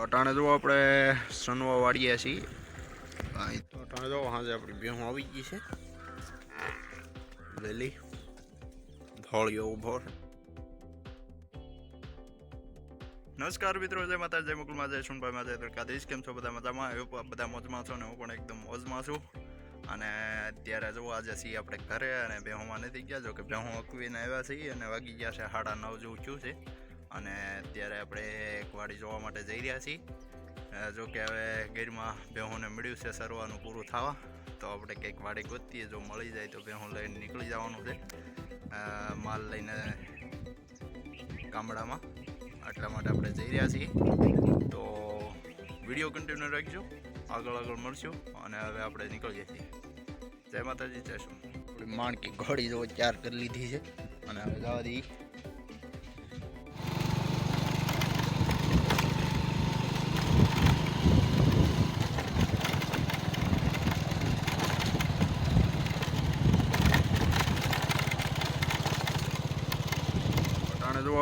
અટાણે જો આપણે સનવા વાળીએ છીએ. તો અટાણે જો હાજે આપણી ભેહું આવી ગઈ છે. લીલી ધોળિયો ઊભો છે. નમસ્કાર મિત્રો, જય માતા જય મુકુલમાં જય સુનભાઈમાં જય દ્વારકાધીશ. કેમ છો બધા મજામાં? એવું બધા મોજમાં છો ને હું પણ એકદમ મોજમાં છું. અને અત્યારે જો આજે છીએ આપણે ઘરે અને બેહોમાં નથી ગયા જો કે બેહું અકવીને આવ્યા છીએ અને વાગી ગયા છે સાડા નવ જેવું થયું છે. અને અત્યારે આપણે એક વાડી જોવા માટે જઈ રહ્યા છીએ. જો કે હવે ગીરમાં બેહોને મળ્યું છે સરવાનું પૂરું થવા, તો આપણે કંઈક વાડી ગોતીએ, જો મળી જાય તો બેહું લઈને નીકળી જવાનું છે. માલ લઈને ગામડામાં. એટલા માટે આપણે જઈ રહ્યા છીએ. તો વીડિયો કન્ટિન્યુ રાખજો. આગળ આગળ મળશું અને હવે આપણે નીકળીએ છીએ. જય માતાજી, જય શું માણકી ઘોડી જો ચાર કરી લીધી છે. અને હવે જવા દઈ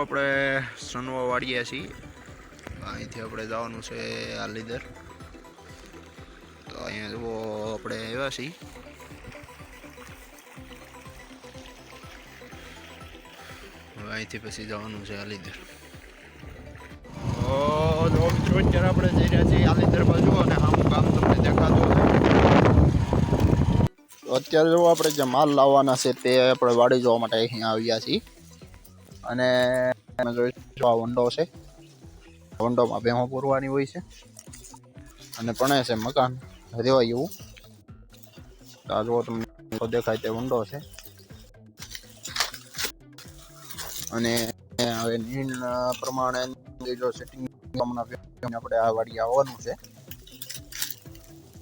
આપણે સનવા વાળીએ છીએ. અહીંથી આપણે જવાનું છે આલીદર. તો અહીંયા જુઓ, આપણે આવ્યા છીએ. અહીંથી પછી જવાનું છે આલીદર. મિત્રો, અત્યારે આપણે જઈ રહ્યા છીએ આલીદર બાજુ અને આમ કામ તમને દેખાતું અત્યારે જો આપણે જે માલ લાવવાના છે તે આપણે વાડી જોવા માટે અહીંયા આવ્યા છીએ. અને આ વંડો છે. વંડોમાં ભેહો પૂરવાની હોય છે. અને પણ છે મકાન. રેવાય એવું. આ જો તમને દેખાય તે વંડો છે. અને હવે નીણ પ્રમાણે જો સેટિંગ આપણે આ વાડી આવવાનું છે.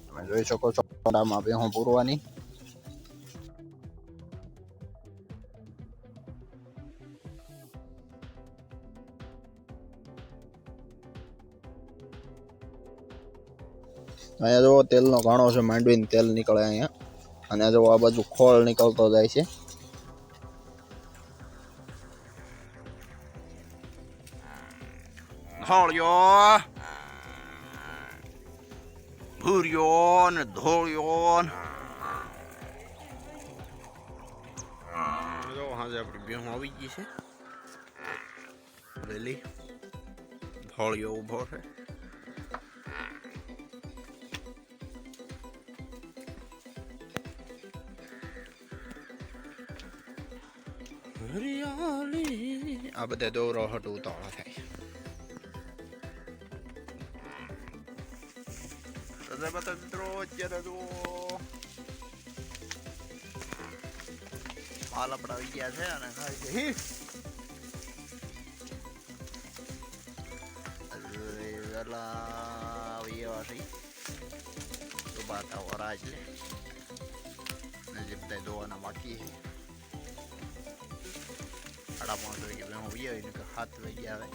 તમે જોઈ શકો છો. વંડામાં ભેહો પૂરવાની. અહીંયા જો તેલનો ઘાણો છે, માંડવીને તેલ નીકળે અહીંયા. અને જો આ બાજુ ખોળ નીકળતો જાય છે. ધોળિયો ભૂર્યો ને ધોળિયો જો, હાજે આપણી બેહું આવી ગઈ છે. વેલી ધોળિયો ઊભો છે. હરિયાળી આ બધા દોરો હટ ઉતાવળા થાય તો બધા મિત્રો અત્યારે તો માલ આપણા આવી ગયા છે અને ખાય છે હી વેલા આવી એવા છે તો બાતા વરાજ લે ને જે બધા દોવાના બાકી છે સાડા પાંચ વાગે હું વી આવીને સાત વાગે આવે